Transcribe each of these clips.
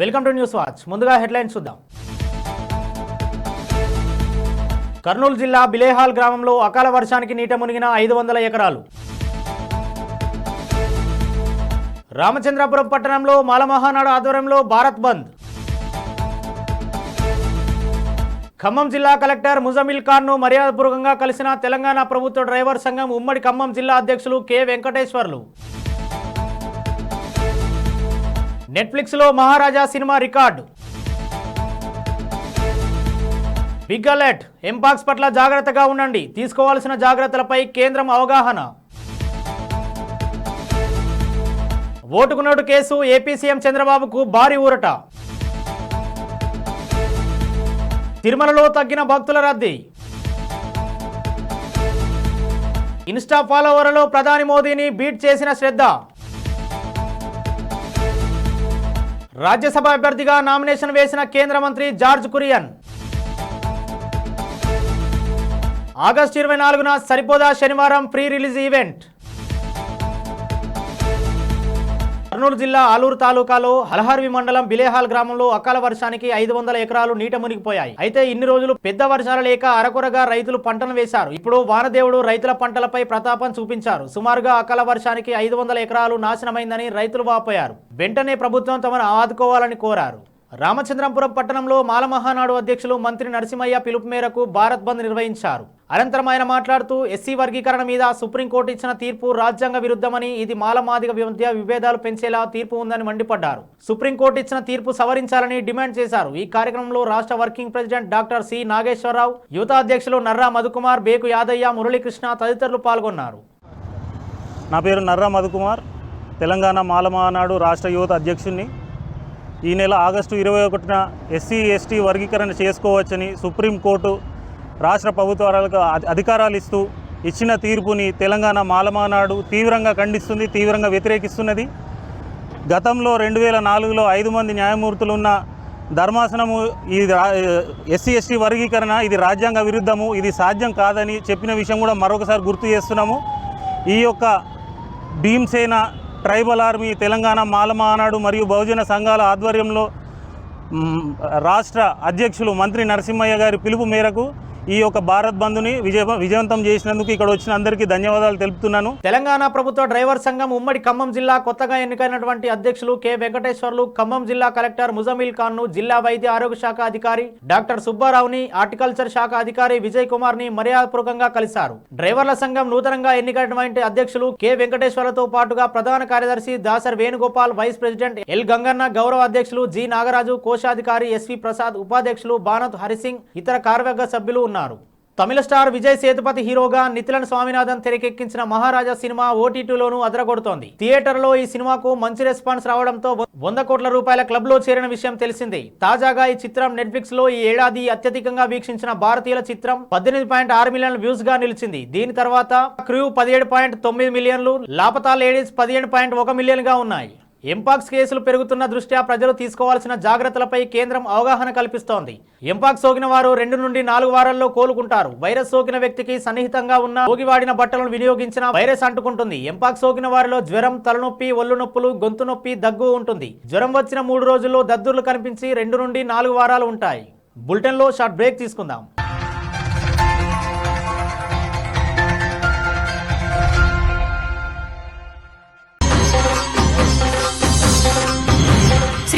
Welcome to news watch. ముందుగా headlines చూద్దాం. కర్నూలు జిల్లా బిలేహాల్ గ్రామంలో అకాల వర్షానికి నీట మునిగిన ఐదు వందల ఎకరాలు. రామచంద్రపురం పట్టణంలో మాలమహానాడు ఆధ్వర్యంలో భారత్ బంద్. ఖమ్మం జిల్లా కలెక్టర్ ముజమిల్ ఖాన్ను మర్యాదపూర్వకంగా కలిసిన తెలంగాణ ప్రభుత్వ డ్రైవర్ సంఘం ఉమ్మడి ఖమ్మం జిల్లా అధ్యక్షులు కె వెంకటేశ్వర్లు. నెట్ఫ్లిక్స్లో Maharaja cinema record. Big alert mpox పట్ల జాగ్రత్తగా ఉండండి. తీసుకోవాల్సిన జాగ్రత్తలపై కేంద్రం అవగాహన. ఓటుకు నోటు కేసు ఏపీ సీఎం చంద్రబాబుకు భారీ ఊరట. తిరుమలలో తగ్గిన భక్తుల రద్దీ. ఇన్స్టా ఫాలోవర్లలో ప్రధాని మోదీని బీట్ చేసిన శ్రద్ధ. రాజ్యసభ అభ్యర్థిగా నామినేషన్ వేసిన కేంద్ర మంత్రి జార్జ్ కురియన్. ఆగస్టు ఇరవై నాలుగున సరిపోదా శనివారం ప్రీ రిలీజ్ ఈవెంట్. కర్నూలు జిల్లా ఆలూరు తాలూకాలో హలహర్వి మండలం బిలేహాల్ గ్రామంలో అకాల వర్షానికి ఐదు వందల ఎకరాలు నీట మునిగిపోయాయి. అయితే ఇన్ని రోజులు పెద్ద వర్షాలు లేక అరకొరగా రైతులు పంటను వేశారు. ఇప్పుడు వానదేవుడు రైతుల పంటలపై ప్రతాపం చూపించారు. సుమారుగా అకాల వర్షానికి ఐదు వందల ఎకరాలు నాశనమైందని రైతులు వాపోయారు. వెంటనే ప్రభుత్వం తమను ఆదుకోవాలని కోరారు. రామచంద్రంపురం పట్టణంలో మాలమహానాడు అధ్యక్షులు మంత్రి నరసింహయ్య పిలుపు మేరకు భారత్ బంద్ నిర్వహించారు. అనంతరం ఆయన మాట్లాడుతూ ఎస్సీ వర్గీకరణ మీద సుప్రీంకోర్టు ఇచ్చిన తీర్పు రాజ్యాంగ విరుద్ధమని ఇది మాలమాదిగ మధ్య విభేదాలు పెంచేలా తీర్పు ఉందని మండిపడ్డారు. సుప్రీంకోర్టు ఇచ్చిన తీర్పు సవరించాలని డిమాండ్ చేశారు. ఈ కార్యక్రమంలో రాష్ట్ర working president doctor C. Nageswararao యువత అధ్యక్షులు నర్రా మధుకుమార్ బేకు యాదయ్య మురళీకృష్ణ తదితరులు పాల్గొన్నారు. నా పేరు నర్రా మధుకుమార్. తెలంగాణ మాలమహానాడు రాష్ట్ర యువత అధ్యక్షుడిని ఈ నెల ఆగస్టు ఇరవై ఒకటిన ఎస్సీ ఎస్టీ వర్గీకరణ చేసుకోవచ్చని సుప్రీంకోర్టు రాష్ట్ర ప్రభుత్వాలకు అధికారాలు ఇస్తూ ఇచ్చిన తీర్పుని తెలంగాణ మాలమానాడు తీవ్రంగా ఖండిస్తుంది తీవ్రంగా వ్యతిరేకిస్తున్నది. గతంలో రెండు వేల నాలుగులో ఐదు మంది న్యాయమూర్తులు ఉన్న ధర్మాసనము ఈ ఎస్సీ ఎస్టీ వర్గీకరణ ఇది రాజ్యాంగ విరుద్ధము ఇది సాధ్యం కాదని చెప్పిన విషయం కూడా మరొకసారి గుర్తు చేస్తున్నాము. ఈ యొక్క భీమసేన ట్రైబల్ ఆర్మీ తెలంగాణ మాలమానాడు మరియు బహుజన సంఘాల ఆధ్వర్యంలో రాష్ట్ర అధ్యక్షులు మంత్రి నరసింహయ్య గారి పిలుపు మేరకు ఈ యొక్క భారత్ బంధుని విజయ విజయవంతం చేసినందుకు ఇక్కడ వచ్చిన అందరికీ ధన్యవాదాలు తెలుపుతున్నాను. తెలంగాణ ప్రభుత్వ డ్రైవర్ సంఘం ఉమ్మడి ఖమ్మం జిల్లా కొత్తగా ఎన్నికైనటువంటి అధ్యక్షులు కె వెంకటేశ్వర్లు ఖమ్మం జిల్లా కలెక్టర్ ముజమిల్ ఖాన్ను జిల్లా వైద్య ఆరోగ్య శాఖ అధికారి డాక్టర్ సుబ్బారావుని హార్టికల్చర్ శాఖ అధికారి విజయ్ కుమార్ని మర్యాదపూర్వకంగా కలిశారు. డ్రైవర్ల సంఘం నూతనంగా ఎన్నికైనటువంటి అధ్యక్షులు కె వెంకటేశ్వర్లతో పాటుగా ప్రధాన కార్యదర్శి Dasari Venugopal vice president L Ganganna గౌరవ అధ్యక్షులు జి నాగరాజు కోశాధికారి ఎస్వి ప్రసాద్ ఉపాధ్యక్షులు బానత్ హరిసింగ్ ఇతర కార్యవర్గ సభ్యులు ఉన్నారు తమిళ స్టార్ విజయ్ సేతుపతి హీరోగా నితిలన్ స్వామినాథన్ తెరకెక్కించిన మహారాజా సినిమా ఓటీటీలోనూ అదరగొడుతోంది. థియేటర్లో ఈ సినిమాకు మంచి రెస్పాన్స్ రావడంతో వంద కోట్ల రూపాయల క్లబ్లో చేరిన విషయం తెలిసిందే. తాజాగా ఈ చిత్రం నెట్ఫ్లిక్స్లో ఈ ఏడాది అత్యధికంగా వీక్షించిన భారతీయుల చిత్రం పద్దెనిమిది పాయింట్ ఆరు మిలియన్ వ్యూస్గా నిలిచింది. దీని తర్వాత క్రూ పదిహేడు పాయింట్ తొమ్మిది మిలియన్లు లాపతా లేడీస్ పదిహేడు పాయింట్ ఒక మిలియన్గా ఉన్నాయి. ఎంపాక్స్ కేసులు పెరుగుతున్న దృష్ట్యా ప్రజలు తీసుకోవాల్సిన జాగ్రత్తలపై కేంద్రం అవగాహన కల్పిస్తోంది. ఎంపాక్స్ సోకిన వారు రెండు నుండి నాలుగు వారాల్లో కోలుకుంటారు. వైరస్ సోకిన వ్యక్తికి సన్నిహితంగా ఉన్న రోగివాడిన బట్టలను వినియోగించిన వైరస్ అంటుకుంటుంది. ఎంపాక్స్ సోకిన వారిలో జ్వరం తలనొప్పి ఒళ్ళు నొప్పులు గొంతు నొప్పి దగ్గు ఉంటుంది. జ్వరం వచ్చిన మూడు రోజుల్లో దద్దుర్లు కనిపించి రెండు నుండి నాలుగు వారాలు ఉంటాయి. బులెటిన్లో షార్ట్ బ్రేక్ తీసుకుందాం.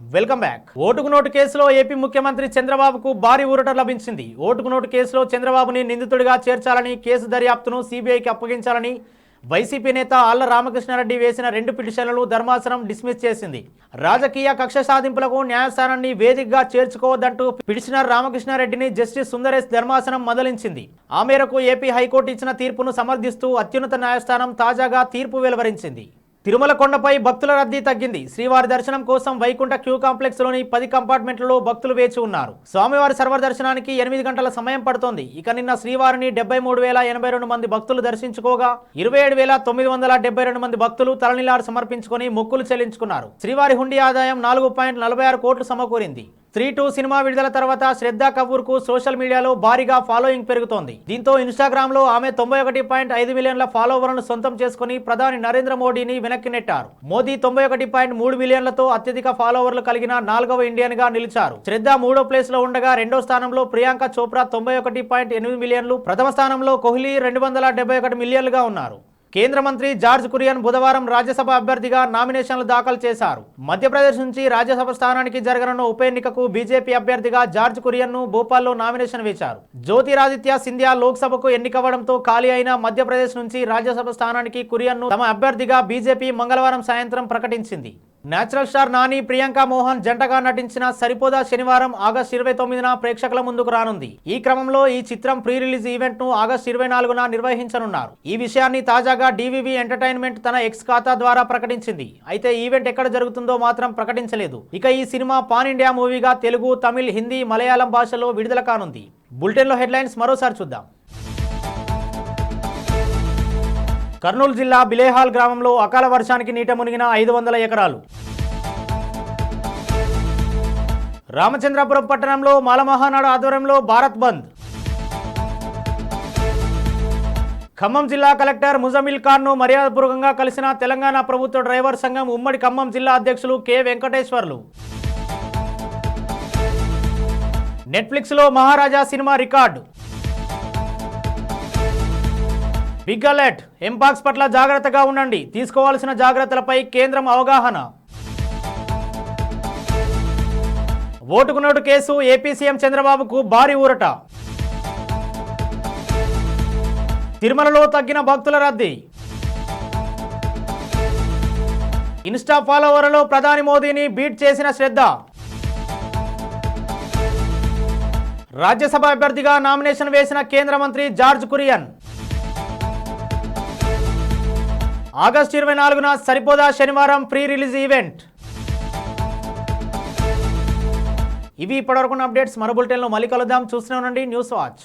Welcome back. ఓటుకు నోటు కేసులో ఏపీ ముఖ్యమంత్రి చంద్రబాబుకు భారీ ఊరట లభించింది. ఓటుకు నోటు కేసులో చంద్రబాబుని నిందితుడిగా చేర్చాలని కేసు దర్యాప్తును సీబీఐకి అప్పగించాలని వైసీపీ నేత ఆళ్ళ రామకృష్ణారెడ్డి వేసిన రెండు పిటిషన్లను ధర్మాసనం డిస్మిస్ చేసింది. రాజకీయ కక్ష సాధింపులకు న్యాయస్థానాన్ని వేదికగా చేర్చుకోవద్దంటూ పిటిషనర్ రామకృష్ణారెడ్డిని జస్టిస్ సుందరేశ్ ధర్మాసనం మదలించింది. ఆ మేరకు ఏపీ హైకోర్టు ఇచ్చిన తీర్పును సమర్థిస్తూ అత్యున్నత న్యాయస్థానం తాజాగా తీర్పు వెలువరించింది. తిరుమల కొండపై భక్తుల రద్దీ తగ్గింది. శ్రీవారి దర్శనం కోసం వైకుంఠ క్యూ కాంప్లెక్స్లోని పది కంపార్ట్మెంట్లలో భక్తులు వేచి ఉన్నారు. స్వామివారి సర్వర్ దర్శనానికి ఎనిమిది గంటల సమయం పడుతోంది. ఇక నిన్న శ్రీవారిని డెబ్బై మూడు వేల ఎనభై రెండు మంది భక్తులు దర్శించుకోగా ఇరవై ఏడు వేల తొమ్మిది వందల డెబ్బై రెండు మంది భక్తులు తలనిలారు సమర్పించుకొని మొక్కులు చెల్లించుకున్నారు. శ్రీవారి హుండీ ఆదాయం నాలుగు పాయింట్ నలభై ఆరు కోట్లు సమకూరింది. త్రీ టూ సినిమా విడుదల తర్వాత శ్రద్ధ కపూర్కు సోషల్ మీడియాలో భారీగా ఫాలోయింగ్ పెరుగుతోంది. దీంతో ఇన్స్టాగ్రామ్లో ఆమె తొంభై ఒకటి పాయింట్ ఐదు మిలియన్ల ఫాలోవర్లను సొంతం చేసుకుని ప్రధాని నరేంద్ర మోడీని వెనక్కి నెట్టారు. మోదీ తొంభై ఒకటి పాయింట్ మూడు మిలియన్లతో అత్యధిక ఫాలోవర్లు కలిగిన నాలుగవ ఇండియన్గా నిలిచారు. శ్రద్ధ మూడో ప్లేస్లో ఉండగా రెండో స్థానంలో ప్రియాంక చోప్రా తొంభై ఒకటి పాయింట్ ఎనిమిది మిలియన్లు ప్రథమ స్థానంలో కోహ్లీ రెండు వందల డెబ్బై ఒకటి మిలియన్లుగా ఉన్నారు. కేంద్ర మంత్రి జార్జ్ కురియన్ బుధవారం రాజ్యసభ అభ్యర్థిగా నామినేషన్లు దాఖలు చేశారు. మధ్యప్రదేశ్ నుంచి రాజ్యసభ స్థానానికి జరగనున్న ఉప ఎన్నికకు బీజేపీ అభ్యర్థిగా జార్జ్ కురియన్ను భోపాల్లో నామినేషన్ వేశారు. జ్యోతిరాదిత్య సింధియా లోక్సభకు ఎన్నికవ్వడంతో ఖాళీ అయిన మధ్యప్రదేశ్ నుంచి రాజ్యసభ స్థానానికి కురియన్ను తమ అభ్యర్థిగా బీజేపీ మంగళవారం సాయంత్రం ప్రకటించింది. నేచురల్ స్టార్ నాని ప్రియాంక మోహన్ జంటగా నటించిన సరిపోదా శనివారం ఆగస్టు ఇరవై తొమ్మిదిన ప్రేక్షకుల ముందుకు రానుంది. ఈ క్రమంలో ఈ చిత్రం ప్రీ రిలీజ్ ఈవెంట్ను ఆగస్టు ఇరవై నాలుగున నిర్వహించనున్నారు. ఈ విషయాన్ని తాజాగా డీవీవీ ఎంటర్టైన్మెంట్ తన ఎక్స్ ఖాతా ద్వారా ప్రకటించింది. అయితే ఈవెంట్ ఎక్కడ జరుగుతుందో మాత్రం ప్రకటించలేదు. ఇక ఈ సినిమా పాన్ ఇండియా మూవీగా తెలుగు తమిళ్ హిందీ మలయాళం భాషలో విడుదల కానుంది. బులెటిన్లో హెడ్లైన్స్ మరోసారి చూద్దాం. కర్నూలు జిల్లా బిలేహాల్ గ్రామంలో అకాల వర్షానికి నీట మునిగిన ఐదు వందల ఎకరాలు. రామచంద్రపురం పట్టణంలో మాలమహానాడు ఆధ్వర్యంలో భారత్ బంద్. ఖమ్మం జిల్లా కలెక్టర్ ముజమిల్ ఖాన్ను మర్యాదపూర్వకంగా కలిసిన తెలంగాణ ప్రభుత్వ డ్రైవర్ సంఘం ఉమ్మడి ఖమ్మం జిల్లా అధ్యక్షులు కె వెంకటేశ్వర్లు. నెట్ఫ్లిక్స్లో Maharaja cinema record. Big alert mpox పట్ల జాగ్రత్తగా ఉండండి. తీసుకోవాల్సిన జాగ్రత్తలపై కేంద్రం అవగాహన. ఓటుకు నోటు కేసు ఏపీ సీఎం చంద్రబాబుకు భారీ ఊరట. తిరుమలలో తగ్గిన భక్తుల రద్దీ. ఇన్స్టా ఫాలోవర్లలో ప్రధాని మోదీని బీట్ చేసిన శ్రద్ధ. రాజ్యసభ అభ్యర్థిగా నామినేషన్ వేసిన కేంద్ర మంత్రి జార్జ్ కురియన్. ఆగస్టు ఇరవై నాలుగున సరిపోదా శనివారం ప్రీ రిలీజ్ ఈవెంట్. ఇవి ఇప్పటివరకు అప్డేట్స్. మరో బులెటిన్లో మళ్ళీ కలుద్దాం. చూస్తూనే ఉండండి. News watch.